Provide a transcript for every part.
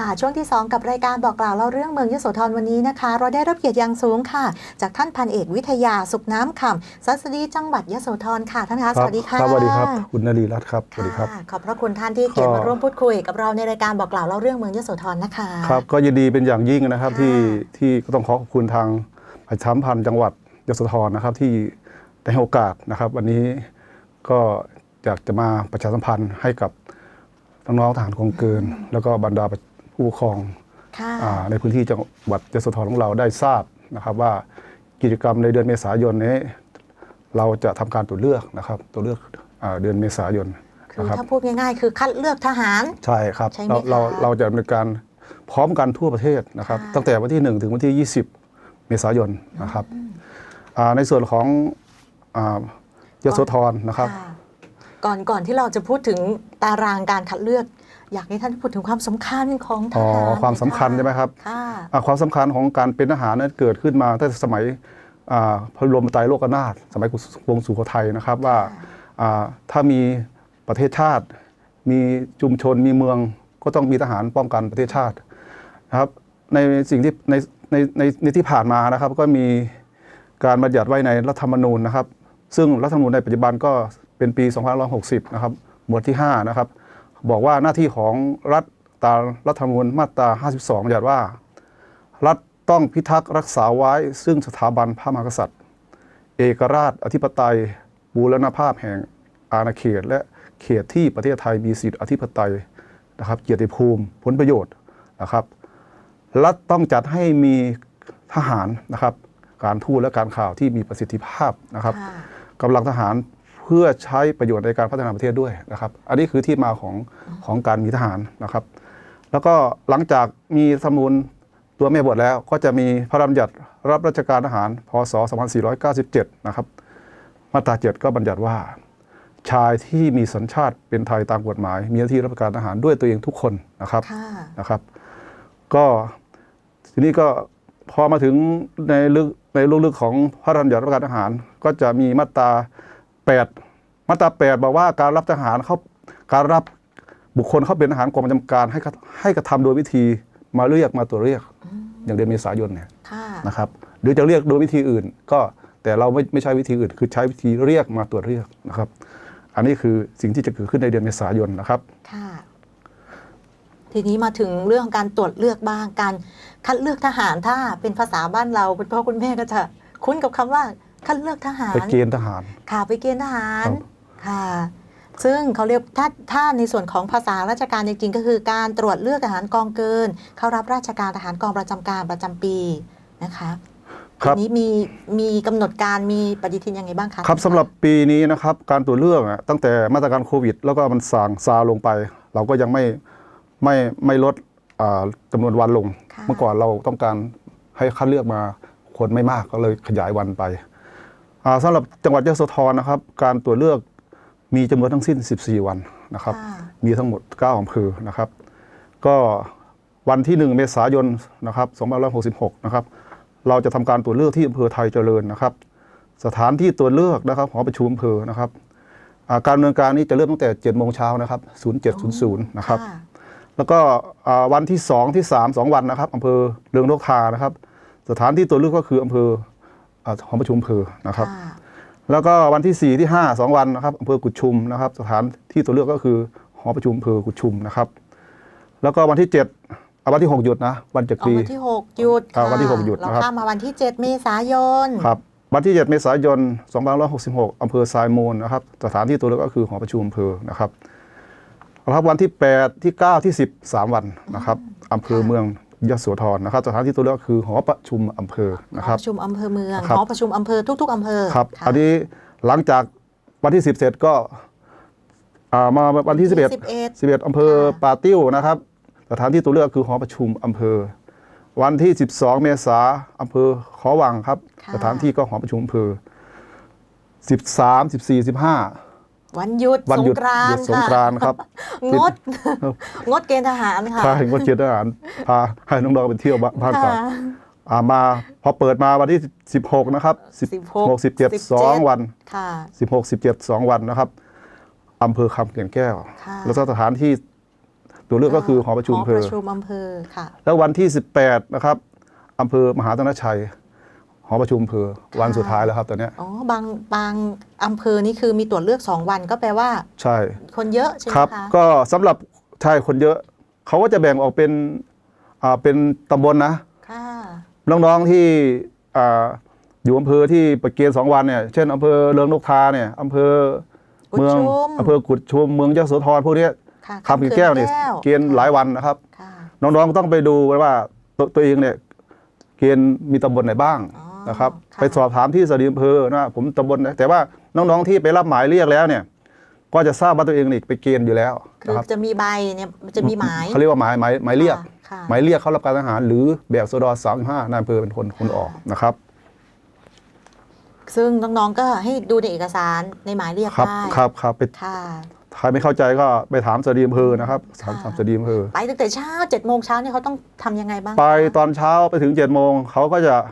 ค่ะ ช่วงที่ 2 กับรายการบอกกล่าวเล่าเรื่องเมืองยโสธรวันนี้นะคะ เราได้รับเกียรติอย่างสูงค่ะ จากท่านพันเอกวิทยาสุขน้ำคำสัสดีจังหวัดยโสธรค่ะท่านคะสวัสดีค่ะครับสวัสดีครับคุณนรีรัตน์ครับสวัสดีครับค่ะขอบพระคุณท่านที่เกียรติก็มาร่วมพูดคุยกับเราในรายการบอกกล่าวเล่าเรื่องเมืองยโสธรนะคะครับก็ยินดีเป็นอย่างยิ่งนะครับค่ะที่ที่ก็ต้องขอขอบคุณทางประชาสัมพันธ์จังหวัดยโสธรนะครับที่ได้ให้โอกาสนะครับ วันนี้ก็อยากจะมาประชาสัมพันธ์ให้กับน้องๆทหารกองเกิน แล้วก็บรรดา ผู้ปกครองค่ะอ่าในพื้นที่จังหวัดยโสธรของเราได้ทราบนะครับว่ากิจกรรมในเดือนเมษายนนี้ เราจะทำการตรวจเลือกนะครับตรวจเลือกอาเดือนเมษายนคือนะครับถ้าพูดง่ายๆ คือคัดเลือกทหาร ใช่ครับใช่ไหมเราเราคะเราจะดำเนินการพร้อมกันทั่วประเทศนะครับค่ะตั้งแต่วันที่ 1 ถึงวันที่ 20 เมษายนนะครับอ่าในส่วนของอ่ายโสธรนะครับค่ะ ก่อนก่อนที่เราจะพูดถึงตารางการคัดเลือก อยากให้ท่านพูดถึงความสำคัญของทอ๋อหารความสำคัญหน่อยใช่ไหมครับค่ะอ่าความสำคัญของการเป็นทหารนั้นเกิดขึ้นมาตั้งแต่สมัยอ่าพระบรมไตรโลกนาถสมัยกรุงสุโขทัยนะครับว่าอ่าถ้ามีประเทศชาติ มีชุมชนมีเมืองก็ต้องมีทหารป้องกันประเทศชาตินะครับในสิ่งที่ในในในในที่ผ่านมานะครับก็มีการบัญญัติไว้ในรัฐธรรมนูญนะครับ ซึ่งรัฐธรรมนูญในปัจจุบันก็ เป็นปี2560 นะครับ หมวดที่ 5 นะครับ บอกว่าหน้าที่ของรัฐตามรัฐธรรมนูญมาตรา 52 บัญญัติว่า รัฐต้องพิทักษ์รักษาไว้ ซึ่งสถาบันพระมหากษัตริย์ เอกราชอธิปไตย บูรณภาพแห่งอาณาเขต และเขตที่ประเทศไทยมีสิทธิอธิปไตยนะครับ เกียรติภูมิผลประโยชน์นะครับ รัฐต้องจัดให้มีทหารนะครับ การทูตและการข่าวที่มีประสิทธิภาพนะครับค่ะกำลังทหารเพื่อใช้ประโยชน์ในการพัฒนาประเทศด้วยนะครับ อันนี้คือที่มาของของการมีทหารนะครับ แล้วก็หลังจากมีสมุนตัวแม่บทแล้วก็จะมีพระราชบัญญัติรับราชการทหารพศ 2497 นะครับ มาตรา 7 ก็บัญญัติว่า ชายที่มีสัญชาติเป็นไทยตามกฎหมาย มีหน้าที่รับราชการทหารด้วยตัวเองทุกคนนะครับค่ะนะครับ ก็ทีนี้ก็พอมาถึงในลึกในลึกๆของพระราชบัญญัติรับการทหาร ก็จะมีมาตรา 8มาตรา8บอกว่าการรับทหารเขาการรับบุคคลเข้าเป็นทหารกองประจำการให้กระให้กระทำโดยวิธีมาเรียกมาตัวจเรียกอย่างเดือนเมษายนเนี่ยค่ะนะครับหรือจะเรียกโดยวิธีอื่น ก็แต่เราไม่ไม่ใช้วิธีอื่น คือใช้วิธีเรียกมาตรวจเรียกนะครับ อันนี้คือสิ่งที่จะเกิดขึ้นในเดือนเมษายนนะครับค่ะทีนี้มาถึงเรื่องของการตรวจเลือกบ้างการคัดเลือกทหารถ้าเป็นภาษาบ้านเราคุณพ่อคุณแม่ก็จะคุ้นกับคำว่า คัดเลือกทหารไปเกณฑ์ทหาร ค่ะไปเกณฑ์ทหารครับ ค่ะ ซึ่งเขาเรียกถ้าถ้าในส่วนของภาษาราชการจริงๆก็คือการตรวจเลือกทหารกองเกิน เข้ารับราชการทหารกองประจำการประจำปีนะคะครับทีนี้มีมีกำหนดการมีปฏิทินยังไงบ้างคะครับสำหรับปีนี้นะครับการตรวจเลือกอะตั้งแต่มาตรการโควิด แล้วก็มันสางซาลงไป เราก็ยังไม่ไม่ไม่ลดอ่าจำนวนวันลง ค่ะเมื่อก่อนเราต้องการให้คัดเลือกมาคนไม่มากก็เลยขยายวันไปอ่า สำหรับจังหวัดยโสธรนะครับ การตรวจเลือกมีจำนวนทั้งสิ้น 14 วันนะครับค่ะมีทั้งหมด 9อำเภอนะครับ ก็วันที่ 1 เมษายนนะครับ2566 นะครับ เราจะทำการตรวจเลือกที่อำเภอไทยเจริญนะครับ สถานที่ตรวจเลือกนะครับหอประชุมอำเภอนะครับอ่าการดำเนินการนี้จะเริ่มตั้งแต่7โมงเช้านะครับ0700นะครับค่ะแล้วก็อ่าวันที่ 2 ที่ 3 2 วันนะครับอำเภอเรืองนกทานะครับ สถานที่ตรวจเลือกก็คืออำเภออ่า หอประชุมอำเภอนะครับค่ะแล้วก็วันที่ 4 ที่ 5 2 วันนะครับอำเภอกุดชุมนะครับ สถานที่ตัวเลือกก็คือหอประชุมอำเภอกุดชุมนะครับ แล้วก็วันที่7อะวันที่ 6 หยุดนะวันจักเอารีวันที่ 6 หยุดอ่าค่ะวันที่หกหยุดเรานะครับข้ามมาวันที่ 7 เมษายนครับวันที่ 7 เมษายน2566อำเภอทรายมูลนะครับ สถานที่ตัวเลือกก็คือหอประชุมอำเภอนะครับครับวันที่ 8 ที่ 9 ที่ 10 3 วันนะครับอำเภอเมือง ยโสธรนะครับสถานที่ตัวเลือกก็คือหอประชุมอำเภอนะหคอรับ ประชุมอำเภอเมืองครับ หอประชุมอำเภอทุก ๆอำเภอครับะ อันนี้หลังจากวันที่ 10 เสร็จก็อ่ามาวันที่ 11 11 11อำเภอค่ะป่าติ้วนะครับ สถานที่ตัวเลือกคือหอประชุมอำเภอ วันที่ 12 เมษาอำเภอขอวังครับ ค่ะ สถานที่ก็หอประชุมอำเภอ 13 14 15 วันหยุดวันหยุดสงกรานหยุดต์สงกรานต์ครับ งด งดเกณฑ์ทหารค่ะ พาเห็นว่าเกียรติทหารพาให้น้องๆไปเที่ยวบ้านเก่อนค่ะอ่ามาพอเปิดมาวันที่ 16 นะครับ16 16 17 2วัน ค่ะ 16 17 2 วันนะครับอำเภอคำเขียนแก้ว ค่ะ แล้วก็สถานที่ตัวเลือกก็คือหอประชุมหอำอเภปอระชุมอำเภอค่ะ แล้ววันที่ 18 นะครับอำเภอมหาธนชัย หอประชุมอำเภอวันสุดท้ายแล้วครับตอนเนี้ยอ๋อบางบางอำเภอนี่คือมีตรวจเลือก 2 วันก็แปลว่า ใช่คนเยอะใช่ไหมครับ คะก็สำหรับใช่คนเยอะ เขาก็จะแบ่งออกเป็นอ่าเป็นตำบลนะ ค่ะน้องๆที่อ่าอยู่อำเภอที่ไปเกณฑ์สองวันเนี่ยเช่นอำเภอเริงนกทาเนี่ยอำเภอกุดเมืองชุมอำเภอกุดชุมเมืองยโสธรพวกเนี้ยค่ะคำขีดแก้วเนี่ยเกณฑ์หลายวันนะครับ ค่ะน้องๆต้องไปดูว่าตัวตัวเองเนี่ยเกณฑ์มีตำบลไหนบ้าง อ๋อ นะครับค่ะไปสอบถามที่สดีอำเภอนะผมตำบลไหนแต่ว่าน้องๆที่ไปรับหมายเรียกแล้วเนี่ย ก็จะทราบว่าตัวเองนี่ไปเกณฑ์อยู่แล้วคือนะครับจะมีใบเนี่ยมันจะมีหมาย เขาเรียกว่าหมายหมายหมายเรียกค่ะค่ะ หมายเรียกเข้ารับการทหารหรือแบบสดสามห้านายอำเภอเป็นคนคนออกนะครับ ซึ่งน้องๆก็ให้ดูในเอกสารในหมายเรียกครับได้ครับครับไปค่ะ ใครไม่เข้าใจก็ไปถามสดีอำเภอนะครับถามค่ะ ถามสดีอำเภอไปตั้งแต่เช้าเจ็ดโมงเช้าเนี่ยเขาต้องทำยังไงบ้างไปคะตอนเช้าไปถึง7จ็ดโมงเขาก็จะอ่า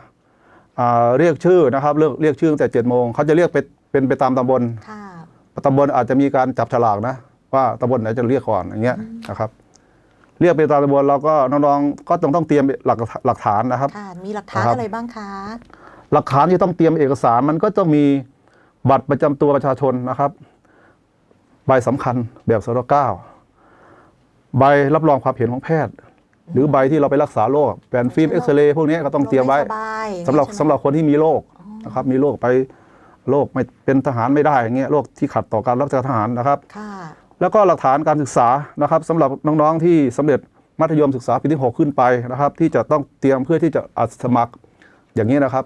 เรียกชื่อนะครับเรียกเรียกชื่อตั้งแต่7จ็ดโมงเขาจะเรียกไปเป็นไปตามตำบลค่ะตำบลอาจจะมีการจับฉลากนะ ว่าตำบลไหนจะเรียกก่อนอย่างเงี้ยนะครับเรียกไปตามตำบลเราก็น้องๆก็ต้องต้องเตรียมหลักหลักฐานนะครับค่ะมีหลักฐานครับอะไรบ้างคะหลักฐานที่ต้องเตรียมเอกสารมันก็ต้องมีบัตรประจำตัวประชาชนนะครับ ใบสำคัญแบบสรเก้าใบรับรองความเห็นของแพทย์ หรือใบที่เราไปรักษาโรคแผ่นฟิล์มเอ็กซเรย์พวกนี้ก็ต้องเตรียมไว้โคสบายสำหรับใช่ไม สำหรับคนที่มีโรคนะครับ มีโรคไปโรคไม่เป็นทหารไม่ได้อย่างเงี้ยโรคที่ขัดต่อการรับราชการทหารนะครับ ค่ะ แล้วก็หลักฐานการศึกษานะครับสำหรับน้องๆที่สำเร็จมัธยมศึกษาปีที่ 6 ขึ้นไปนะครับ ที่จะต้องเตรียมเพื่อที่จะอัดสมัครอย่างนี้นะครับ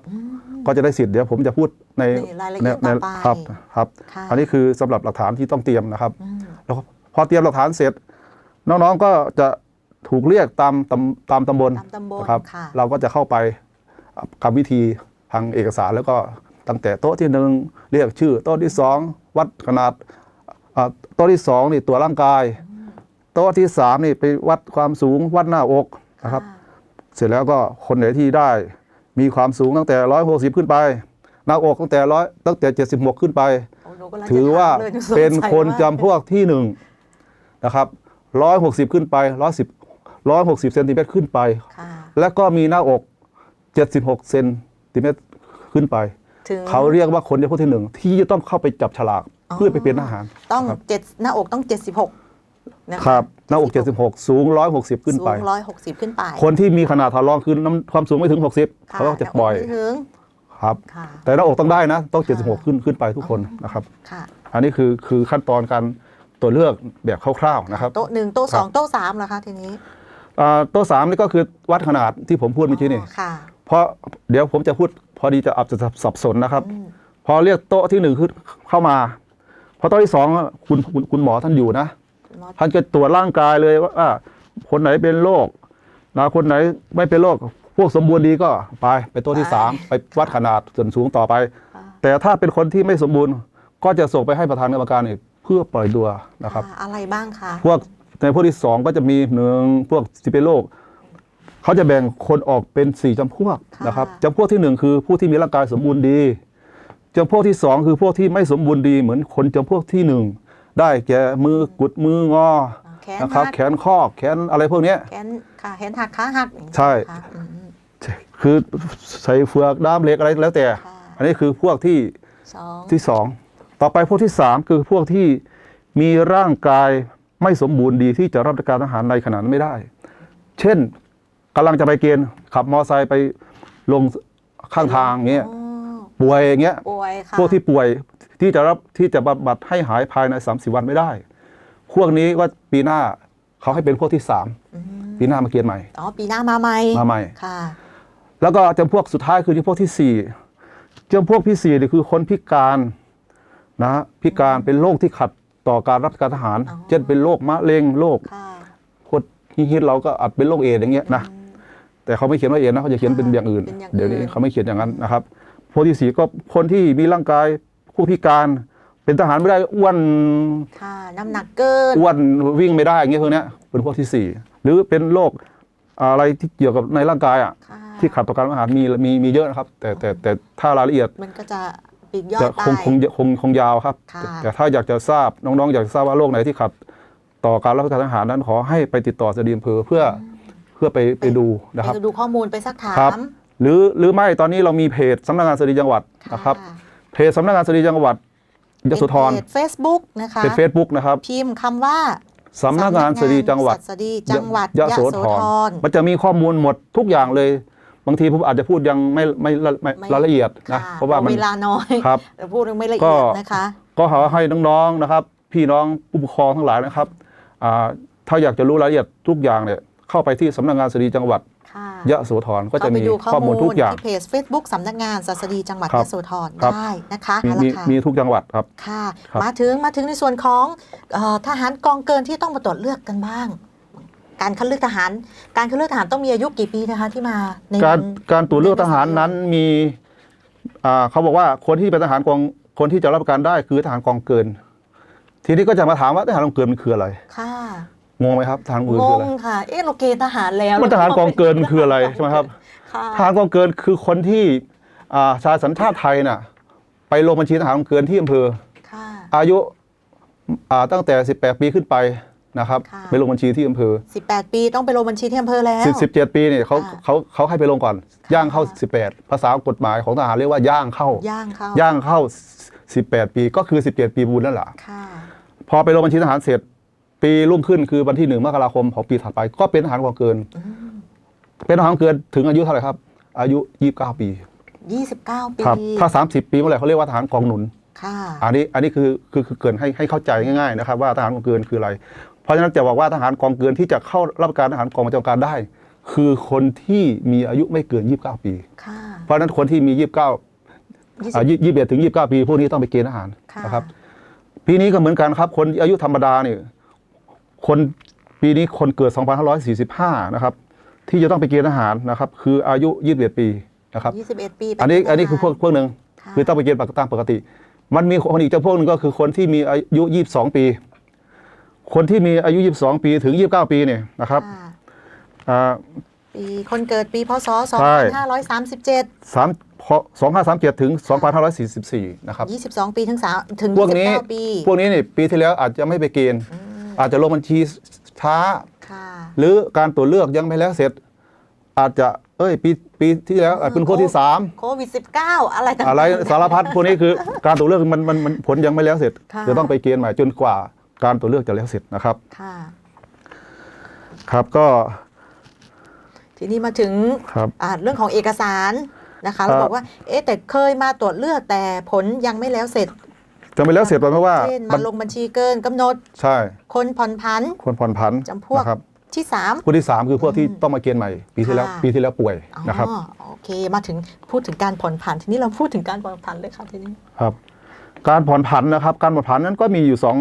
ก็จะได้สิทธิ์เดี๋ยวผมจะพูดในในรายละเอียดในต่อไปครับครับ ค่ะ อันนี้คือสำหรับหลักฐานที่ต้องเตรียมนะครับอืมแล้วพอเตรียมหลักฐานเสร็จ น้องๆก็จะ ถูกเรียกตามตำตามตำบลตามตำบลนะครับ ค่ะ เราก็จะเข้าไปกับวิธีทางเอกสารแล้วก็ตั้งแต่โต๊ะที่หนึ่งเรียกชื่อ โต๊ะที่สองวัดขนาดอ่าโต๊ะที่สองนี่ตัวจร่างกาย โต๊ะที่สามนี่ไปวัดความสูงวัดหน้าอกนะครับ เสร็จแล้วก็คนไหนที่ได้มีความสูงตั้งแต่ร้อยหกสิบขึ้นไป หน้าอกตั้งแต่ร้อยตั้งแต่เจ็ดสิบหกขึ้นไปโอ้หนูกำลังจะถือว่าถมลยหสงเป็นสัยคนมาก จำพวกที่หนึ่งนะครับร้อยหกสิบขึ้นไปร้ อยสิบร้อยหกสิบเซนติเมตรขึ้นไป ค่ะ แล้วก็มีหน้าอกเจ็ดสิบหกเซนติเมตรขึ้นไป ถึงเขาเรียกว่าคนจำพวกที่หนึ่งที่จะต้องเข้าไปจับฉลากอ๋อเพื่อไปเป็นทหาร ต้องครับ เจ็ดหน้าอกต้องเจ็ดสิบหกนะะครับหน้าอกเจ็ดสิบหกสูงร้อยหกสิบขึ้นไป สูงร้อยหกสิบขึ้นไปคนที่มีขนาดทารองคือน้ำความสูงไม่ถึงหกสิบค่เขาก็จะปล่อยหน้าอกไม่ถึงครับ ค่ะ แต่หน้าอกต้องได้นะ ต้องค่ะ76 ขึ้นขึ้นไปทุกคนนะครับ ค่ะ อันนี้คือคือขั้นตอนการตรวจเลือกแบบคร่าวๆนะครับ โต๊ะหนึ่งโต๊ะครัสบองโต๊ะสามเหรอคะทีนี้ อ่าโต๊ะสามนี่ก็คือวัดขนาดที่ผมพูดเมื่อกี้นี่อ๋อค่ะ เพราะเดี๋ยวผมจะพูดพอดีจะอับจะสับสนนะครับอืมพอเรียกโต๊ะที่หนึ่งขึ้นเข้ามาพอโต๊ะที่สองคุณคุณคุณหมอท่านอยู่นะหมอ ท่านจะตรวจร่างกายเลยว่าอ่าคนไหนเป็นโรคนะคนไหนไม่เป็นโรคพวกสมบูรณ์ดีก็ไปไปโต๊ะที่สามไปวัดขนาดส่วนสูงต่อไปค่ะแต่ถ้าเป็นคนที่ไม่สมบูรณ์ ก็จะส่งไปให้ประธานกรรมการอีกเพื่อปล่อยตัวนะครับ อ่าอะไรบ้างคะ พวก ในพวกที่สองก็จะมีหนึ่งพวกที่เป็นโรคเขาจะแบ่งคนออกเป็นสี่จำพวกนะครับจำพวกที่หนึ่งคือผู้ที่มีร่างกายสมบูรณ์ดีจำพวกที่สองคือพวกที่ไม่สมบูรณ์ดีเหมือนคนจำพวกที่หนึ่งได้แก่มือกุดมืองอแขนนะครับหักแขนข้อแขนอะไรพวกเนี้ยแขนค่ะแขนหักขาหักอย่างนี้ใช่ค่ะอืมคือใส่เฟือกด้ามเหล็กอะไรแล้วแต่ค่ะอันนี้คือพวกที่สองที่สองต่อไปพวกที่สามคือพวกที่มีร่างกาย ไม่สมบูรณ์ดีที่จะรับราชการทหารในขณะนั้นไม่ได้ เช่นกำลังจะไปเกณฑ์ขับมอไซค์ไปลงข้างทางเงี้ยอ๋อป่วยอย่างเงี้ยป่วยค่ะพวกที่ป่วยที่จะรับที่จะบำบัดให้หายภายใน 30 วันไม่ได้ พวกนี้ก็ปีหน้าเขาให้เป็นพวกที่สามอืมปีหน้ามาเกณฑ์ใหม่อ๋อปีหน้ามาใหม่มาใหม่ค่ะ แล้วก็จำพวกสุดท้ายคือจำพวกที่สี่จำพวกที่สี่นี่คือคนพิการนะฮะพิการเป็นโรคที่ขัด ต่อการรับการทหาร อ๋อ เช่นเป็นโรคมะเร็งโรคค่ะโคตรฮิตๆเราก็อาจเป็นโรคเอดส์อย่างเงี้ยนะแต่เขาไม่เขียนว่าเอดส์นะเขาจะเขียนเป็นอย่างอื่น เป็นอย่างเดี๋ยวนี้อื่นเขาไม่เขียนอย่างนั้นนะครับพวกที่สี่ก็คนที่มีร่างกายผู้พิการ เป็นทหารไม่ได้อ้วนค่ะน้ำหนักเกิน อ้วนวิ่งไม่ได้อย่างเงี้ยพวกเนี้ยเป็นพวกที่สี่หรือเป็นโรคอะไรที่เกี่ยวกับในร่างกายอะค่ะ ที่ขัดต่อการอาหารมีมีมีเยอะนะครับ แต่แต่แต่ถ้ารายละเอียดมันก็จะ ปีกย่อจะยไป คงคงคงคงยาวครับ ค่ะแต่แต่ถ้าอยากจะทราบน้องๆ อยากจะทราบว่าโรคไหนที่ขัด ต่อการรับการทหารนั้นขอให้ไปติดต่อสดีอำเภอเพื่อเพื่อไปไปดูนะครับ ไปดูข้อมูลไปสักถาครับ มหรือหรือไม่ตอนนี้เรามีเพจสำนักงานสตรีจังหวัดนะครับเพจสำนักงานสตรีจังหวัดยโสธรเฟซบุ๊กนะคะเป็นเฟซบุ๊กนะครับพิมพ์คำว่าสำนักงานสตรีจังหวัดสตรีจังหวัดยโสธรมันจะมีข้อมูลหมดทุกอย่างเลย บางทีผมอาจจะพูดยังไม่ไม่ไม่ไม่ไม่รายละเอียดนะค่เพราะว่ามันเวลาน้อยครับแต่พูดไม่ละก็เอียดนะคะ ก็ขอให้น้องๆนะครับ พี่น้องผู้ปกครองทั้งหลายนะครับอ่าถ้าอยากจะรู้รายละเอียดทุกอย่างเนี่ยเข้าไปที่สำนักงานสตรีจังหวัดค่ะยโสธรก็จะเข้าไปมีดูข้อมูลทุกอย่างที่เพจ Facebook สำนักงานศาสดีจังหวัดครับยโสธรครับได้นะคะมีเอามีละค่ะมีทุกจังหวัดครับค่ะครับมาถึงมาถึงในส่วนของเออทหารกองเกินที่ต้องมาตรวจเลือกกันบ้าง การคัดเลือกทหาร การคัดเลือกทหารต้องมีอายุกี่ปีนะคะที่มาในการวันการตรวจเลือกทหารนั้นมีอ่าเขาบอกว่าคนที่เป็นทหารกองคนที่จะรับประกันได้คือทหารกองเกิน ทีนี้ก็จะมาถามว่าทหารกองเกินมันคืออะไรค่ะงงไหมครับทหารกองเกินงคืออะไรงค่ะเอ๊ะเราเกณฑ์ทหารแล้วมันทหารกองเกินคืออะไรใช่ไหมครับค่ะทหารกองเกินคือคนที่อ่าชายสัญชาติไทยน่ะไปลงบัญชีทหารกองเกินที่อำเภอค่ะอายุอ่าตั้งแต่ 18 ปีขึ้นไป นะครับค่ะไปลงบัญชีที่อำเภอ 18 ปีต้องไปลงบัญชีที่อำเภอแล้ว 10 17 ปีเนี่ยเขาค่ะเขาเขาให้ไปลงก่อน ย่างเข้า 18 ภาษากฎหมายของทหารเรียกว่าย่างเข้า ย่างเข้าย่างเข้า 18 ปีก็คือ 17 ปีบุญนั่นแหละค่ะพอไปลงบัญชีทหารเสร็จ ปีรุ่งขึ้นคือวันที่1มกราคมของปีถัดไป ก็เป็นทหารกองเกิน เป็นทหารกองเกินถึงอายุเท่าไหร่ครับ อายุ 29 ปี 29 ปีครับถ้า 30 ปีเมื่อไหร่เขาเรียกว่าทหารกองหนุนค่ะอันนี้อันนี้คือคือคือเกรินให้ให้เข้าใจง่ายๆนะครับ ว่าทหารกองเกินคืออะไร เพราะฉะนั้นจะบอกว่าทหารกองเกินที่จะเข้ารับการทหารกองประจำการได้ คือคนที่มีอายุไม่เกิน 29 ปีค่ะเพราะฉะนั้นคนที่มี 29อ่ายี่สิบเอ็ดถึง29ปีพวกนี้ต้องไปเกณฑ์ทหารค่ะนะครับปีนี้ก็เหมือนกันครับ คนอายุธรรมดาเนี่ยคนปีนี้คนเกิด 2545 นะครับ ที่จะต้องไปเกณฑ์ทหารนะครับ คืออายุ 21 ปีนะครับ21 ปีเป็อันนี้ทหารอันนี้คือพวกพวกหนึ่งค่ะคือต้องไปเกณฑ์ปกตามปกติ มันมีคนอีกจำพวกหนึ่งก็คือคนที่มีอายุ 22 ปี คนที่มีอายุ 22 ปีถึง 29 ปีเนี่ยนะครับค่ะอ่าปีคนเกิดปีพศใช่2537สามสองห้าสามเจ็ดถึง 2544 นะครับ 22 ปีถึง3ถึงพวกนี้29ปี พวกนี้เนี่ยปีที่แล้วอาจจะไม่ไปเกณฑ์ อาจจะลงบัญชีช้าค่ะหรือการตรวจเลือกยังไม่แล้วเสร็จ อาจจะเอ้ยปีปีที่แล้วอาจเป็นคนที่สามโควิด19อะไรต่างๆอะไรสารพัดพวกนี้คือการตรวจเลือกมันมันมันผลยังไม่แล้วเสร็จค่ะจะต้องไปเกณฑ์ใหม่จนกว่า การตรวจเลือกจะแล้วเสร็จนะครับ ค่ะ ครับก็ ทีนี้มาถึงครับ อ่าเรื่องของเอกสารนะคะเราครับ บอกว่า เอ๊ะแต่เคยมาตรวจเลือกแต่ผลยังไม่แล้วเสร็จจะไม่แล้วเสร็จเพราะว่าเช่นมัมานลงบัญชีเกินกำหนด ใช่คนผ่อนผันควรผ่อนผันจำพวก นะครับที่3ผู้ที่สามคือพวกที่ต้องมาเกณฑ์ใหม่ ปีที่แล้วค่ะ ปีที่แล้วป่วยนะครับ อ๋อโอเคมาถึงพูดถึงการผ่อนผัน ทีนี้เราพูดถึงการผ่อนผันเลยค่ะทีนี้ ครับการผ่อนผันนะครับ การผ่อนผันนั้นก็มีอยู่สอง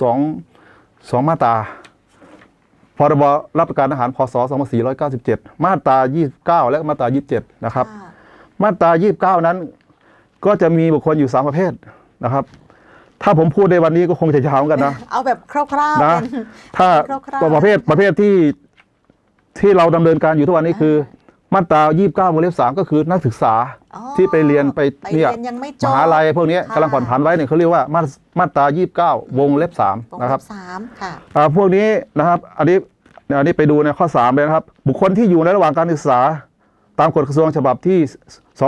สองสองมาตราพรบรับประกันอาหารพศ2497 มาตรา29 และมาตรา27 นะครับค่ะมาตรา29 นั้น ก็จะมีบุคคลอยู่ 3 ประเภทนะครับ ถ้าผมพูดในวันนี้ก็คงจะยาวเหมือนกันนะ เอาแบบคร่าวๆนะเป็นถ้าคร่าวๆประเภทประเภทที่ที่เราดำเนินการอยู่ทุกวันนี้คือ มาตรา 29วงเล็บ3ก็คือนักศึกษาอ๋อที่ไปเรียนไปไปเนี่ยเรียนยังไม่จมบหาลัยพวกนี้ค่ะกำลังผ่อนผันไว้เนี่ยเขาเรียกว่ามามาตรา 29 วงเล็บวง3เล็นะครับ สามค่ะ อ่าพวกนี้นะครับอันนี้อันนี้ไปดูในข้อ 3 เลยนะครับ บุคคลที่อยู่ในระหว่างการศึกษา ตามกฎกระทรวงฉบับที่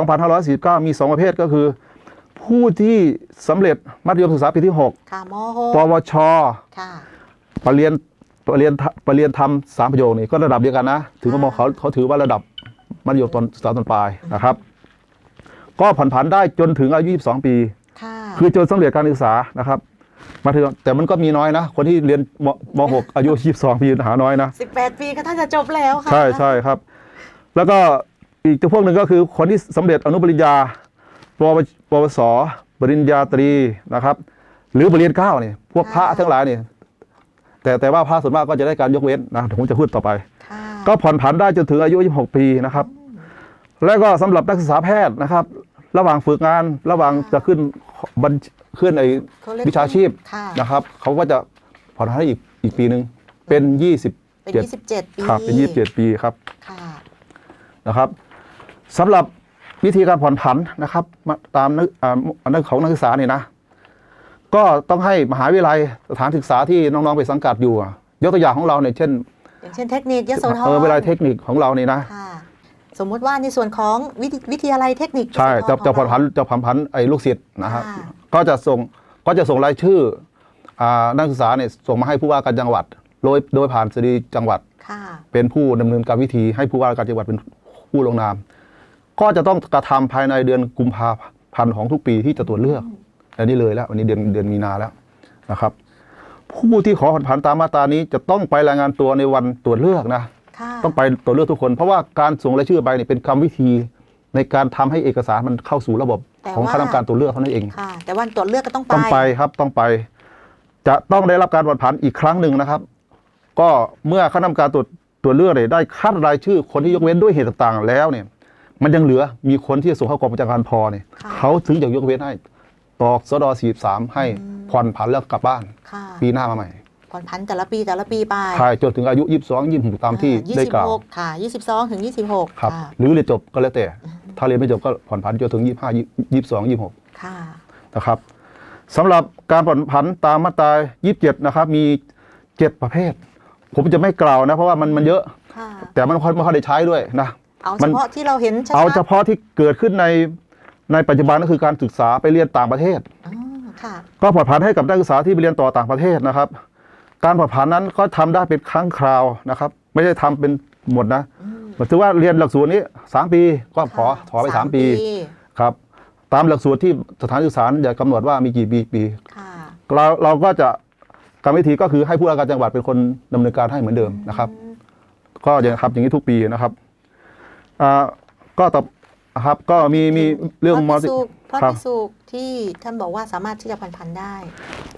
2549 มี 2 ประเภทก็คือ ผู้ที่สำเร็จมัธยมศึกษาปีที่ ค่ะม6ปวช ค่ะ ปรริญญาปรริญญาปรริญญาธรรมสามประโยคนี่ก็ระดับเดียวกันนะถือว่ามเขาเขาถือว่าระดับ มัธยมตอนศึกษาตอนปลายนะครับ ก็ผ่อนผันได้จนถึงอายุ 22 ปีค่ะคือจนสำเร็จการศึกษานะครับมาถึงแต่มันก็มีน้อยนะ คนที่เรียนมมหกอายุ 22 ปีหาน้อยนะ 18 ปีก็ท่านจะจบแล้วค่ะ ใช่ใช่ครับ แล้วก็อีกจำพวกหนึ่งก็คือคนที่สำเร็จอนุปริญญาปวปวสปริญญาตรีนะครับ หรือปริญญาเก้าเนี่ยพวกพระทั้งหลายเนี่ยแต่แต่ว่าพระส่วนมากก็จะได้การยกเว้นนะเดี๋ยวผมจะพูดต่อไปค่ะ ก็ผ่อนผันได้จนถึงอายุ 26 ปีนะครับ แล้วก็สำหรับนักศึกษาแพทย์นะครับ ระหว่างฝึกงานระหว่างจะขึ้นบัญขึ้นไอเขาเรียกวิชาชีพค่ะนะครับ เขาก็จะผ่อนผันให้อีกอีกปีหนึ่งเป็น 20เป็นเจ็ด27ปีครับเป็น 27 ปีครับค่ะนะครับสำหรับวิธีการผ่อนผันนะครับมาตามนักอ่านักของนักศึกษาเนี่ยนะ ก็ต้องให้มหาวิทยาลัยสถานศึกษาที่น้องๆไปสังกัดอยู่อะยกตัวอย่างของเราเนี่ยเช่น อย่างเช่นเทคนิคยโสธรเออวิทยาลัยเทคนิคของเรานี่นะค่ะสมมุติว่าในส่วนของวิทยวิทยาลัยเทคนิคใช่ยโสธรจะจะของผ่อนผันเราจะผ่อนผันไอ้ลูกศิษย์นะครับค่ะก็จะส่งก็จะส่งรายชื่ออ่านักศึกษาเนี่ยส่งมาให้ผู้ว่าการจังหวัด โดยโดยผ่านสดีจังหวัดค่ะเป็นผู้ดำเนินการวิธีให้ผู้ว่าการจังหวัดเป็นผู้ลงนาม ก็จะต้องกระทำภายในเดือนกุมภาพันธ์ของทุกปีที่จะตรวจเลือกอันนี้เลยแล้ววันนี้เดือนเดือนมีนาแล้วนะครับ ผู้ที่ขอผ่อนผันตามมาตรานี้จะต้องไปรายงานตัวในวันตรวจเลือกนะ ค่ะต้องไปตรวจเลือกทุกคน เพราะว่าการส่งรายชื่อไปเนี่ยเป็นกรรมวิธี ในการทำให้เอกสารมันเข้าสู่ระบบของคณะกรรมการตรวจเลือกเท่านั้นเอง ค่ะ แต่วันตรวจเลือกก็ต้องไป ต้องไปครับต้องไป จะต้องได้รับการผ่อนผันอีกครั้งหนึ่งนะครับ ก็เมื่อคณะกรรมการตรวจตรวจเลือกเนี่ยได้คัดรายชื่อคนที่ยกเว้นด้วยเหตุต่างๆ แล้วเนี่ย มันยังเหลือมีคนที่จะส่งเข้ากองประชาการพอเนี่ยค่ะ เขาถึงจะยกเว้นให้ตอกสดอ43ให้ ผ่อนผันแล้วกลับบ้าน ค่ะปีหน้ามาใหม่ผ่อนผันแต่ละปีแต่ละปีไปใช่จนถึงอายุ 22 26ตามที่อ่ได้กล่าว26ค่ะ22 ถึง 26ครับค่ะหรือเรียนจบก็แล้วแต่ ถ้าเรียนไม่จบก็ผ่อนผันจนถึง 25 22 26ค่ะ นะครับสำหรับการผ่อนผันตามมาตรา27 นะครับ มี 7 ประเภท ผมจะไม่กล่าวนะ เพราะว่ามันมันเยอะ ค่ะ แต่มันไม่ค่อยไม่ค่อยได้ใช้ด้วยนะ เอามัเฉนพาะที่เราเห็นชัดๆเอาเฉพาะที่เกิดขึ้นในในปัจจุบันก็คือการศึกษาไปเรียนต่างประเทศ อ๋อค่ะ ก็ผ่อนผันให้กับนักศึกษาที่ไปเรียนต่อต่างประเทศนะครับ การผ่อนผันนั้นก็ทำได้เป็นครั้งคราวนะครับ ไม่ได้ทำเป็นหมดนะอืมหมายถึงว่าเรียนหลักสูตรนี้ 3 ปีก็ขอค่ะขอไป 3 ปีครับ ตามหลักสูตรที่สถานศึกษาอย่ากำหนดว่ามีกี่ปีปีค่ะเราเราก็จะกรรมวิธีก็คือให้ผู้ว่าการจังหวัดเป็นคนดำเนินการให้เหมือนเดิมนะครับ ก็อย่างครับอย่างนี้ทุกปีนะครับอ่าก็ต่อครับก็มีมีเรื่องพมระอพิสุ พระครับพิสุที่ท่านบอกว่าสามารถที่จะผ่อนผันได้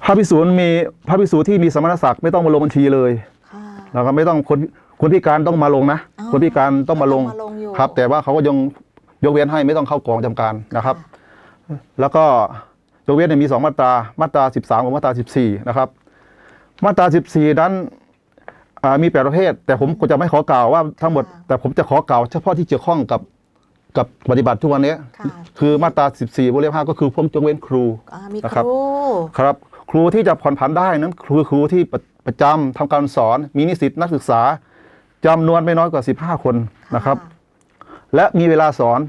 พระพิสูจน์มีพระพิสูจน์ที่มีสมณศักดิ์ไม่ต้องมาลงบัญชีเลยค่ะแล้วก็ไม่ต้องคนคนพิการต้องมาลงนะอ๋อคนพิการต้องมาลงต้องมาลงอยู่ครับ แต่ว่าเขาก็ยังยกเว้นให้ไม่ต้องเข้ากองจำการนะครับ แล้วก็ยกเว้นเนี่ยมี2มาตรามาตรา 13 กับมาตรา 14 นะครับ มาตรา 14 นั้นอ่ามี8ประเภท แต่ผมก็จะไม่ขอกล่าวว่าทั้งหมด แต่ผมจะขอกล่าวเฉพาะที่เกี่ยวข้องกับ กับปฏิบัติทุกวันนี้ค่ะ คือมาตรา 14วงเล็บ5ก็คือพวกยกเว้นครู อ่ามีนะคครับรูครับ ครูที่จะผ่อนผันได้นั้นคือครูที่ประประจำทำการสอน มีนิสิตนักศึกษาจำนวนไม่น้อยกว่า 15 คนนะครับ และมีเวลาสอน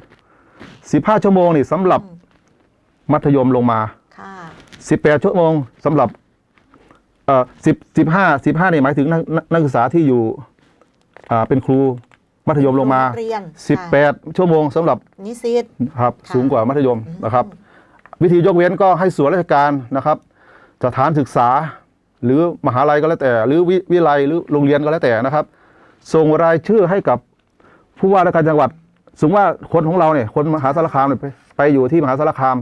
15 ชั่วโมงนี่สำหรับมัธยมลงมา ค่ะ 18 ชั่วโมงสำหรับเอ่อ10 15 15นี่หมายถึงนักนักนักศึกษาที่อยู่อ่าเป็นครู มัธยมลงมาโรงเรียนค่ะ18 ชั่วโมงสำหรับนิสิต ครับค่ะ สูงกว่ามัธยมนะครับ วิธียกเว้นก็ให้ส่วนราชการนะครับ สถานศึกษา หรือมหาลัยก็แล้วแต่ หรือวิวิไลหรือโรงเรียนก็แล้วแต่นะครับ ส่งรายชื่อให้กับผู้ว่าราชการจังหวัด สมมติว่าคนของเราเนี่ยคนมหาสารคามเนี่ยไปไปอยู่ที่มหาสารคาม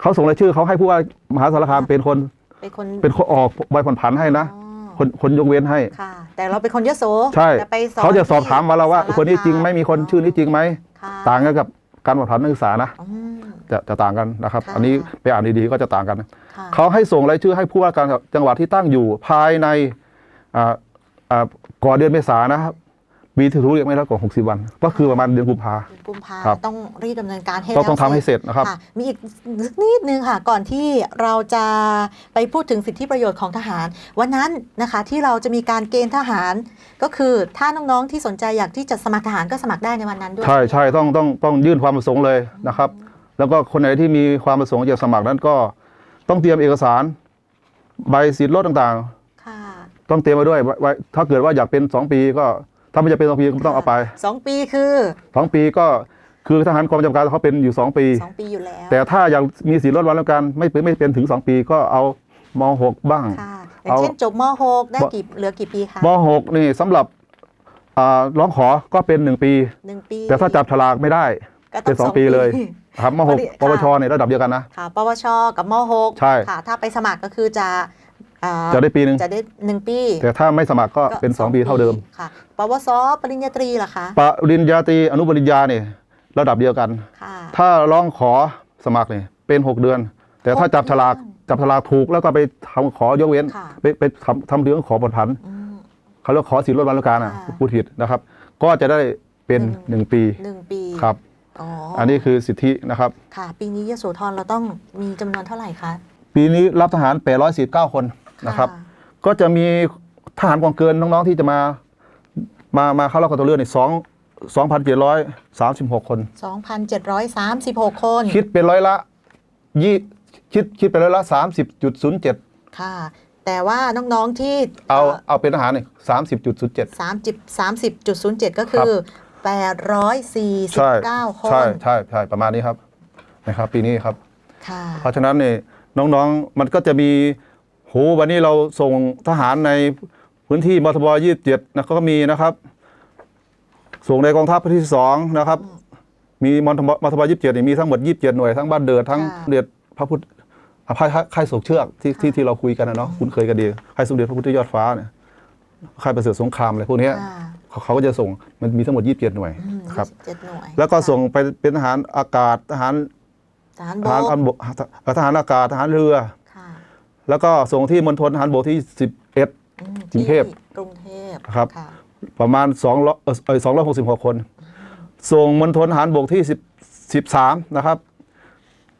เขาส่งรายชื่อเขาให้ผู้ว่ามหาสารคามเป็นคนเป็นคนเป็นคนออกใบผ่อนผันให้นะ อ๋อ คนคนยกเว้นให้ ค่ะ แต่เราเป็นคนยโสใช่ แต่ไปสอนเขาจะสอบถามมาเราว่าที่คนนี้จริงไหมมีคนชื่อนี้จริงไหม ค่ะต่างกันกับการผ่อนผันนักศึกษานะ อืม จะจะต่างกันนะครับ ค่ะ อันนี้ไปอ่านดีๆก็จะต่างกัน ค่ะเขาให้ส่งรายชื่อให้ผู้ว่าการจังหวัดที่ตั้งอยู่ภายในอ่าอ่าก่อนเดือนเมษายนนะครับ มีถือเรียกไม่แล้วกว่า 60 วัน ก็คือประมาณเดือนกุมภาเดือนกุมภาครับ ต้องรีบดำเนินการให้ต้องแล้วต้องทำให้เสร็จนะครับ ค่ะมีอีกนิดนึงค่ะ ก่อนที่เราจะไปพูดถึงสิทธิประโยชน์ของทหาร วันนั้นนะคะที่เราจะมีการเกณฑ์ทหาร ก็คือถ้าน้องๆที่สนใจอยากที่จะสมัครทหารก็สมัครได้ในวันนั้นด้วย ใช่ใช่ต้องต้องต้องยื่นความประสงค์เลยนะครับ แล้วก็คนไหนที่มีความประสงค์จะสมัครนั้นก็ ต้องเตรียมเอกสาร ใบสิทธิ์รถต่างค่ะ ๆ ต้องเตรียมไว้ด้วยไว้ไว้ถ้าเกิดว่าอยากเป็น 2 ปีก็ ถ้าไม่จะเป็น2ปีก็ต้องเอาไปสองปีคือ2ปีก็คือทหารกองกำกับการเขาเป็นอยู่2ปีสองปีอยู่แล้วแต่ถ้าอยากมีสิทธิ์ลดวันแล้วกันไม่เป็นไม่เป็นถึง2ปีก็เอาม .6 บ้างค่ะอย่างเช่นจบม .6 ได้บ่กี่เหลือกี่ปีคะม .6 นี่สำหรับอ่าร้องขอก็เป็น1ปีหนึ่งปี แต่ถ้าจับฉลากไม่ได้ก็ต้เป็น2ปีเลยครับมพอดี .6 ปวชเนี่ยระดับเดียวกันนะค่ะปวชกับม .6 ใช่ค่ะถ้าไปสมัครก็คือจะอ่า จะได้ปีหนึ่งจะได้หนึ่งปี แต่ถ้าไม่สมัครก็เป็นสอง2ปีเท่าเดิมค่ะปวสปริญญาตรีล่ะคะปริญญาตรีอนุปริญญาเนี่ยระดับเดียวกันค่ะถ้าร้องขอสมัครเนี่ยเป็น 6 เดือน แต่ถ้าหกจับฉลากเดือนจับฉลากถูกแล้วก็ไปทำขอยกเว้นค่ะไปไปทำทำเรื่องขอผลผันอืมเขาเรียกขอสิทธิลดวันแล้วกันอะค่ะพูดผิดนะครับ ก็จะได้เป็นหนึ่ง1ปีหนึ่งปีครับอ๋ออันนี้คือสิทธินะครับ ค่ะ ปีนี้ยโสธรเราต้องมีจำนวนเท่าไหร่คะ ปีนี้รับทหาร849คน นะครับ ก็จะมีทหารกองเกินน้องๆที่จะมา มามาเข้ารับการตัวเลือกในสองสองพันเจ็ดร้อยสามสิบหกคน2,736คน คิดเป็นร้อยละยี่คิดคิดเป็นร้อยละสามสิบจุดศูนย์เจ็ดค่ะ แต่ว่าน้องๆที่เอาเอาเป็นทหารเนี่ยสามสิบจุดศูนย์เจ็ด30 30.07ก็คือ849ใช่คใช่นใช่ใช่ประมาณนี้ครับนะครับ ปีนี้ครับค่ะเพราะฉะนั้นเนี่ยน้องๆมันก็จะมี โหวันนี้เราส่งทหารในพื้นที่มทบยี่สิบเจ็ดนะก็มีนะครับ ส่งในกองทัพภาคที่สองนะครับ มีมทบมทบยี่สิบเจ็ดมีทั้งหมดยี่สิบเจ็ดหน่วยทั้งบ้านเดือดทั้งค่ะเดือดพระพุทธอะค่ายค่ายค่ายโศกเชือกที่ที่ที่เราคุยกันนะเนาะคุ้นเคยกันดีค่ายสมเด็จพระพุทธยอดฟ้าเนี่ยค่ายประเสริฐสงครามอะไรพวกเนี้ยค่ะเขาเขาก็จะส่งมันมีทั้งหมดยี่สิบเจ็ดหน่วยอืมครับ27 หน่วยแล้วก็ค่ะส่งไปเป็นทหารอากาศทหารทหารทบหารกอันบกทหารอากาศทหารเรือค่ะ แล้วก็ส่งที่มณฑลทหารบกที่ 11อืมกรุงเทพที่กรุงเทพครับค่ะประมาณ2เอ่อ266 คน ส่งมณฑลทหารบกที่10 13นะครับ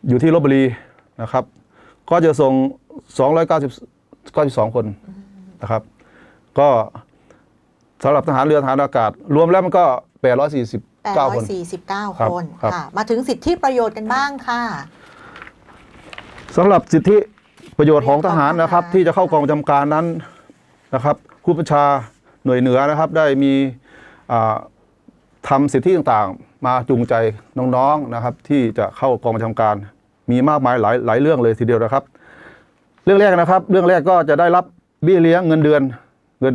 อยู่ที่ลบบุรีนะครับ ก็จะส่ง 290 92 คนนะครับ ก็สำหรับทหารเรือทหารอากาศ รวมแล้วมันก็ 849คน849ครับคนครับค่ะ มาถึงสิทธิประโยชน์กันบ้างค่ะสำหรับสิทธิ ประโยชน์ของทหารนะครับทหารที่จะเข้ากองประจำการนั้นนะครับผู้บัญชาหน่วยเหนือนะครับ ได้มีอ่าทำสิทธิต่างๆ มาจูงใจน้องๆนะครับ ที่จะเข้ากองประจำการ มีมากมายหลายหลายเรื่องเลยทีเดียวนะครับ เรื่องแรกนะครับ เรื่องแรกก็จะได้รับเบี้ยเลี้ยงเงินเดือนเงิน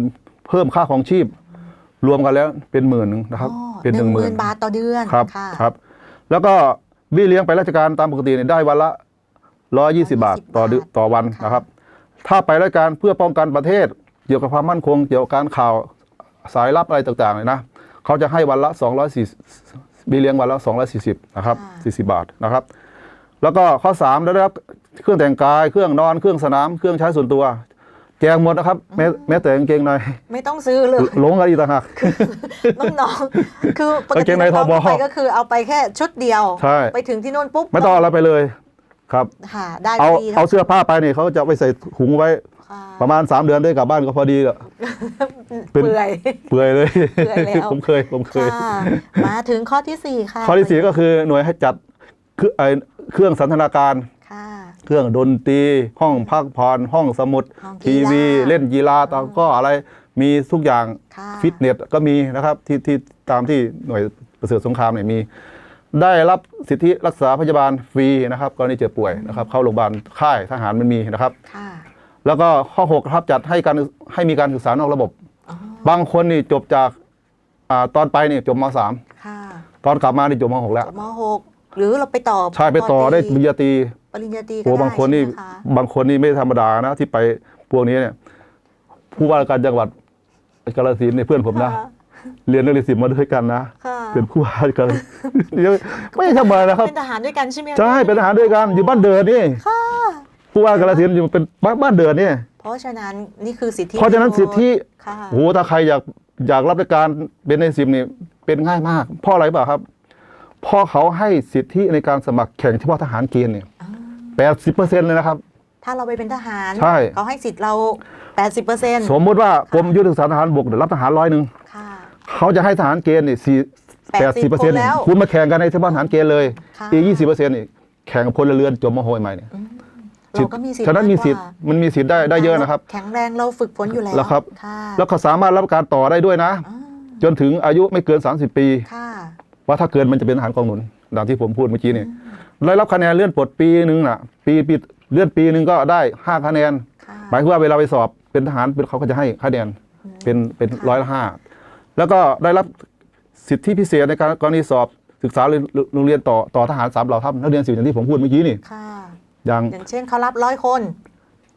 เพิ่มค่าของชีพ รวมกันแล้วเป็นหมื่นหนึ่งนะครับอ๋อเป็นหนึ่งหมื่นบาทต่อเดือนครับค่ะครับ แล้วก็เบี้ยเลี้ยงไปราชการตามปกติเนี่ยได้วันละ ร้อยี่สิบาทต่อเดือนต่อวันค่ะนะครับ ถ้าไปราชการเพื่อป้องกันประเทศ เกี่ยวกับความมั่นคง เกี่ยวกับการข่าวสายลับอะไรต่างๆเนี่ยนะเขาจะให้วันละ240เบี้ยเลี้ยงวันละ240นะครับ40 บาทนะครับ แล้วก็ข้อ3ได้รับเครื่องแต่งกาย เครื่องนอนเครื่องสนาม เครื่องใช้ส่วนตัวแจกหมดนะครับแม้แม้แต่กางเกงในไม่ต้องซื้อเลยหลงกันอีกต่างหากน้องๆคือปกกางเกติงในน้องทบๆไปก็คือเอาไปแค่ชุดเดียวใช่ไปถึงที่นู่นปุ๊บ ไม่ต้องเอาอะไรไปเลย ครับค่ะได้เอาฟรีเอาเสื้อผ้าไปเนี่ยเขาจะเอาไปใส่ถุงไว้ ค่ะประมาณ 3 เดือนได้กลับบ้านก็พอดีอะเป็นเปื่อย เปื่อยเลย เปื่อยแล้ว ผมเคยผมเคย ค่ะมาถึงข้อที่สี่ค่ะข้อที่สี่ก็คือหน่วยให้จัดเครื่องไอ้เครื่องสันทนาการ ค่ะเครื่องดนตรี ห้องพักผ่อนห้องสมุด ห้องกีฬาทีวี เล่นกีฬาตาก็อะไรมีทุกอย่างค่ะ ฟิตเนสก็มีนะครับที่ที่ตามที่หน่วยประเสริฐสงครามเนี่ยมี ได้รับสิทธิรักษาพยาบาลฟรีนะครับกรณีเจ็บป่วยนะครับเข้าโรงพยาบาลค่ายทหารมันมีนะครับ ค่ะแล้วก็ข้อ6ครับจัดให้การให้มีการศึกษานอกระบบ อ๋อบางคนนี่จบจากอาตอนไปนี่จบมค่ะ .3 ตอนกลับมานี่จบม .6 แล้วจบมหกหรือเราไปต่อใช่ไปต่อได้ปริญญาตรีปริญญาตรีก็โอ้ได้บางคนนี่ใช่ไหมคะบางคนนี่ไม่ธรรมดานะที่ไปพวกนี้เนี่ยผู้ว่าราชการจังหวัดกาฬสินธุ์เนี่ยเพื่อนผมนะค่ะ เรียนนักเรียนสิบมาด้วยกันนะ ค่ะเป็นผู้ว่าราชการเดี๋ยวไม่ใช่ธรรมดานะครับ เป็นทหารด้วยกันใช่ไหมคะใช่เป็นทหารด้วยกันอยู่บ้านเดินนี่ค่ะ ผู้ว่ากาฬสินธุ์อยู่เป็นบ้านเดินนี่เพราะฉะนั้นนี่คือสิทธิเพราะฉะนั้นสิทธิค่ะโอ้โหถ้าใครอยากอยากรับราชการเป็นในสิบนี่เป็นง่ายมากเพราะอะไรเปล่าครับเพราะเขาให้สิทธิในการสมัครแข่งเฉพาะทหารเกณฑ์เนี่ยแปดสิบเปอร์เซ็นต์เลยนะครับ ถ้าเราไปเป็นทหารใช่ เขาให้สิทธิ์เรา 80เปอร์เซ็นต์สมมติว่ากรมยุทธศึกษาทหารบกเดี๋ยวรับทหารร้อยหนึ่งค่ะ เขาจะให้ทหารเกณฑ์นี่สี่แปดสิบเปอร์80เซ็นต์แล้ว คุณมาแข่งกันในเฉพาะทหารเกณฑ์เลยค่ะ อีกยี่สิบเปอร์เซ็นต์นี่แข่งกับพลเรือนจบมโหใหม่เนี่ยเราก็มีสิทธิ์ฉะนั้นมีสิทธิ์ากกว่ามันมีสิทธิ์ได้ได้เยอะนะครับ แข็งแรงเราฝึกฝนอยู่แล้วแล้วครับ ค่ะแล้วก็สามารถรับการต่อได้ด้วยนะ อ่าจนถึงอายุไม่เกิน 30 ปี ค่ะว่าถ้าเกินมันจะเป็นทหารกองหนุนดังที่ผมพูดเมื่อกี้นี่ได้รับคะแนนเลื่อนปลดปีหนึ่งน่ะ ปีปีเลื่อนปีหนึ่งก็ได้ห้าคะแนน ค่ะ หมายความว่าเวลาไปสอบเป็นทหารเป็นเขาก็จะให้คะแนนเป็นเป็นค่ะร้อยละห้า แล้วก็ได้รับสิทธิพิเศษในการกรณีสอบศึกษาโรงเรียนต่อต่อทหารสามเหล่าทัพนักเรียนสิบอย่างที่ผมพูดเมื่อกี้นี่ค่ะอย่างอย่างเช่นเขารับร้อยคน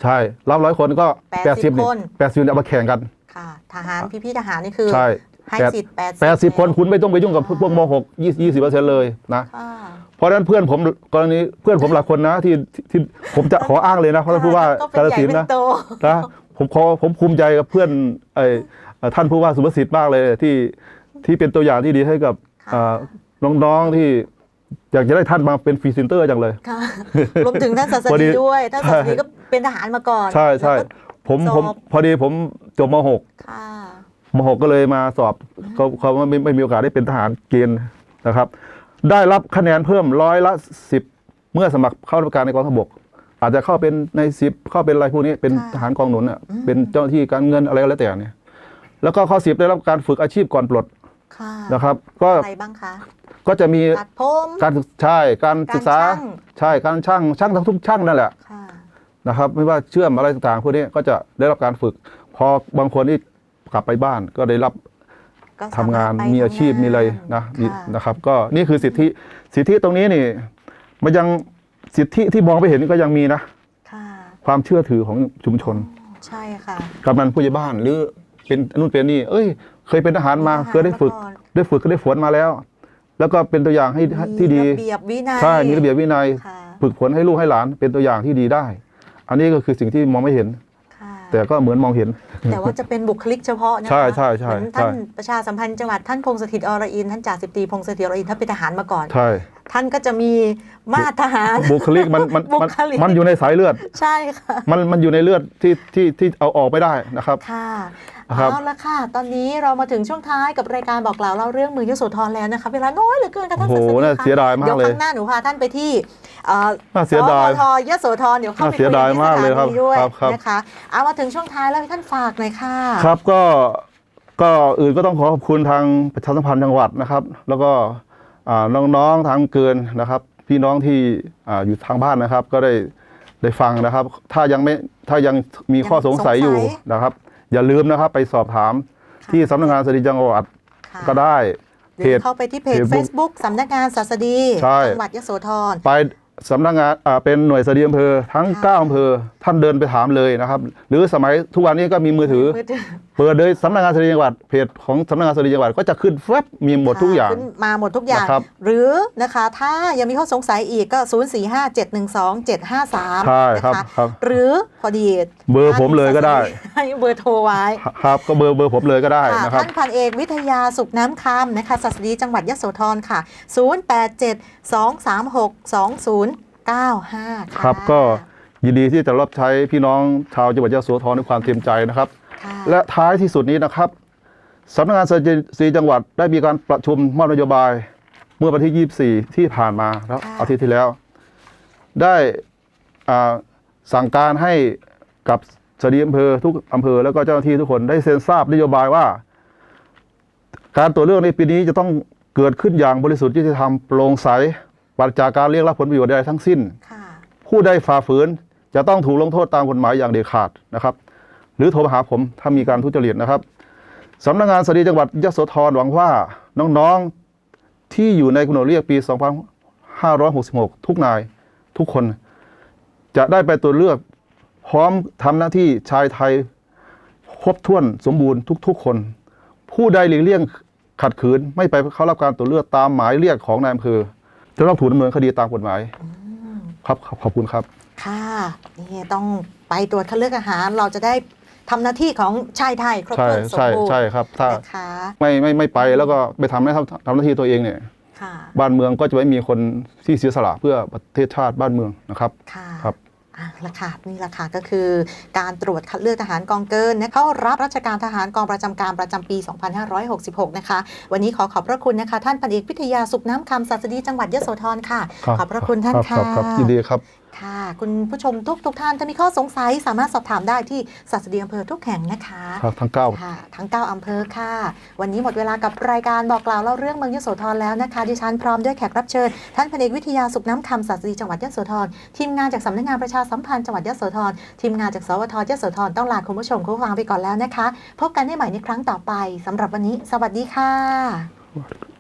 ใช่รับร้อยคนก็80แปดสิบคนแปดสิบเอามาแข่งกันค่ะทหารพี่ๆทหารนี่คือใช่ให้แปดสิทธิ์80แปดสิบคนคุณไม่ต้องไปยุ่งกับพวกมหกยี่ยี่สิบเปอร์เซ็นต์เลยนะค่ะเพราะฉะนั้นเพื่อนผมกรณีเพื่อนผมหลายคนนะที่ที่ที่ผมจะขออ้างเลยนะเพราะท่านผู้ว่าก็เป็กานฬใหญ่สินธุ์เป็นะนโตนะผมขอผมภูมิใจกับเพื่อนไอ้เอ่อ ท่านผู้ว่าสุภสิทธิ์มากเลยที่ที่เป็นตัวอย่างที่ดีให้กับค่ะเอ่อน้องๆที่อยากจะได้ท่านมาเป็นฟรีเซนเตอร์จังเลยค่ะรวมถึงท่านศาสพอดีดีด้วยท่านศาสดีใช่ก็เป็นทหารมาก่อน ใช่ใช่แล้วก็ผมผมสอบพอดีผมจบมค่ะ .6 ม .6 ก็เลยมาสอบเขาเขาไม่ไม่มีโอกาสได้เป็นทหารเกณฑ์นะครับ ได้รับคะแนนเพิ่มร้อยละสิบเมื่อสมัครเข้ารับการในกองทบก อาจจะเข้าเป็นในสิบเข้าเป็นอะไรพวกนี้เป็นค่ะทหารกองหนุนอะเป็นเจ้าหน้าที่การเงินอะไรก็แล้วแต่เนี่ย แล้วก็ข้อสิบได้รับการฝึกอาชีพก่อนปลดค่ะนะครับ ก็อะไรบ้างคะก็จะมีตัดผมการศึกใช่การศึกษาการช่างใช่การช่างช่างทั้งทุกช่างนั่นแหละค่ะนะครับ ไม่ว่าเชื่อมอะไรต่างๆพวกนี้ก็จะได้รับการฝึก พอบางคนที่กลับไปบ้านก็ได้รับก็สทำงานรถไปมีอาชีพทำงมีอะไรนะมีค่ะนะครับ ก็นี่คือสิทธิสิทธิตรงนี้นี่ มันยังสิทธิที่มองไปเห็นก็ยังมีนะค่ะความเชื่อถือของชุมชน ใช่ค่ะกำนันผู้ใหญ่บ้านหรือ เป็นนู่นเป็นนี่ เอ้ย เคยเป็นทหารมาเป็นทหารเคยได้ฝึกมาก่อนได้ฝึกก็ได้ฝนมาแล้ว แล้วก็เป็นตัวอย่างให้ที่ดีมีระเบียบวินัยใช่มีระเบียบวินัยค่ะฝึกฝนให้ลูกให้หลานเป็นตัวอย่างที่ดีได้ อันนี้ก็คือสิ่งที่มองไม่เห็นค่ะแต่ก็เหมือนมองเห็น แต่ว่าจะเป็นบุคลิกเฉพาะนะคะใช่ใช่ใช่เหมือนท่านใช่ประชาสัมพันธ์จังหวัดท่านพงศถิตอรอินทร์ท่านจ่าสิบตรีพงศถิตอรอินทร์ท่านเป็นทหารมาก่อนใช่ ท่านก็จะมีมาตรทหารบุคลิกมันมันบุมันคลิกมันอยู่ในสายเลือด ใช่ค่ะ มันมันอยู่ในเลือดที่ที่ที่เอาออกไม่ได้นะครับ ค่ะครับเอาละค่ะ ตอนนี้เรามาถึงช่วงท้ายกับรายการบอกกล่าวเล่าเรื่องเมืองยโสธรแล้วนะคะเวลาน้อยเหลือเกินค่ะท่านโอ้โหศาสดีน่าค่ะเสียดายมากเดี๋ยวเลยครั้งหน้าหนูพาท่านไปที่เอ่อน่าเสียดายสวทยโสธรเดี๋ยวเข้าไปน่าเสียดายคุที่มากเลยครับสถนีด้วยครับครับนะคะเอามาถึงช่วงท้ายแล้วให้ท่านฝากหน่อยค่ะ ครับก็ก็อื่นก็ต้องขอขอบคุณทางประชาสัมพันธ์จังหวัดนะครับ แล้วก็อ่า น้องๆทางเกินนะครับ พี่น้องที่อ่าอยู่ทางบ้านนะครับ ก็ได้ได้ฟังนะครับ ถ้ายังไม่ถ้ายังมีข้อสงสัยอยู่สงสัยนะครับ อย่าลืมนะครับไปสอบถามค่ะที่สำนักงานสถิติจังหวัดค่ะก็ได้หรือเข้าไปที่เพจ Facebook Facebook สำนักงานศาสดีใช่จังหวัดยโสธรไปสำนักงานอ่าเป็นหน่วยสดีอำเภอทั้งค่ะ9อำเภอท่านเดินไปถามเลยนะครับ หรือสมัยทุกวันนี้ก็มีมือถือมือถือ เปิดเลยสำนักงานสดีจังหวัดเพจของสำนักงานสดีจังหวัดก็จะขึ้นแฟบมีหมดทุกอย่าง ขึ้นมาหมดทุกอย่าง นะครับหรือนะคะถ้ายังมีข้อสงสัยอีกก็ 0 4 5 7 1 2 7 5 3ใช่นะครับคะครับ หรือพอดีเบอร์ผมเลยก็ได้ ให้เบอร์โทรไว้ครับก็เบอร์เบอร์ผมเลยก็ได้ค่ะนะครับ ท่านพันเอกวิทยาสุขน้ำคำนะคะศัสดีจังหวัดยโสธรค่ะ 0872362095ค่ะครับก็ยินดีที่จะรับใช้พี่น้องชาวจังหวัดยะโสธรด้วยความเต็มใจนะครับค่ะ และท้ายที่สุดนี้นะครับสำนักงานสถิติจังหวัดได้มีการประชุมมอบนโยบาย เมื่อวันที่ 24 ที่ผ่านมาแล้วอาทิตย์ที่แล้ว ได้สั่งการให้กับสดีอำเภอทุกอำเภอแล้วก็เจ้าหน้าที่ทุกคนได้เซ็นทราบนโยบายว่า การตรวเลือกในปีนี้จะต้องเกิดขึ้นอย่างบริสุทธิ์ยุติธรรมโปร่งใสปราศจากการเรียกรับผลประโยชน์ใดทั้งสิ้น ผู้ใดฝ่าฝืนจะต้องถูกลงโทษตามกฎหมายอย่างเด็ดขาดนะครับ หรือโทรมาหาผมถ้ามีการทุจริตนะครับสำนักงานสดีจังหวัดยโสธรหวังว่าน้องๆที่อยู่ในกำหนดเรียกปี 2566 ทุกนายทุกคน จะได้ไปตรวเลือกพร้อมทำหน้าที่ชายไทยครบถ้วนสมบูรณ์ทุก ๆ คน ผู้ใดหลีกเลี่ยงขัดขืน ไม่ไปเข้ารับการตรวจเลือกตามหมายเรียกของนายอำเภอจะต้องถูกดำเนินคดีตามกฎหมายครับขอบขอบคุณครับ ค่ะนี่ต้องไปตรวจคัดเลือกอาหารเราจะได้ ทำหน้าที่ของชายไทยครบใช่ถ้วนสมใช่บูรณ์ใช่ครับถ้านะคะไม่ไม่ไม่ไปแล้วก็ไปทำให้ทำทำหน้าที่ตัวเองเนี่ยค่ะบ้านเมืองก็จะไม่มีคนที่เสียสละเพื่อประเทศชาติบ้านเมืองนะครับค่ะครับอะละค่ะนี่ละค่ะก็คือการตรวจคัดเลือกทหารกองเกินนะเข้ารับราชการทหารกองประจำการประจำปี 2566 นะคะ วันนี้ขอขอบพระคุณนะคะ ท่านพันเอกพิทยาสุขน้ำคำศาสดีจังหวัดยโสธรค่ะครับขอบพระคุณท่านรับค่ะรับครับยินดีครับ ค่ะ คุณผู้ชมทุกทุกท่านถ้ามีข้อสงสัยสามารถสอบถามได้ที่ศาสดีอำเภอทุกแห่งนะคะครับทั้งเก้าค่ะทั้ง9อำเภอค่ะ วันนี้หมดเวลากับรายการบอกกล่าวเล่าเรื่องเมืองยโสธรแล้วนะคะดิฉันพร้อมด้วยแขกรับเชิญท่านพันเอกวิทยาสุขน้ำคำศาสตรีจังหวัดยโสธรทีมงานจากสำนักงานประชาสัมพันธ์จังหวัดยโสธรทีมงานจากสวทยโสธรต้องลาคุณผู้ชมคุณผู้ฟังไปก่อนแล้วนะคะ พบกันได้ใหม่ในครั้งต่อไปสำหรับวันนี้ สวัสดีค่ะ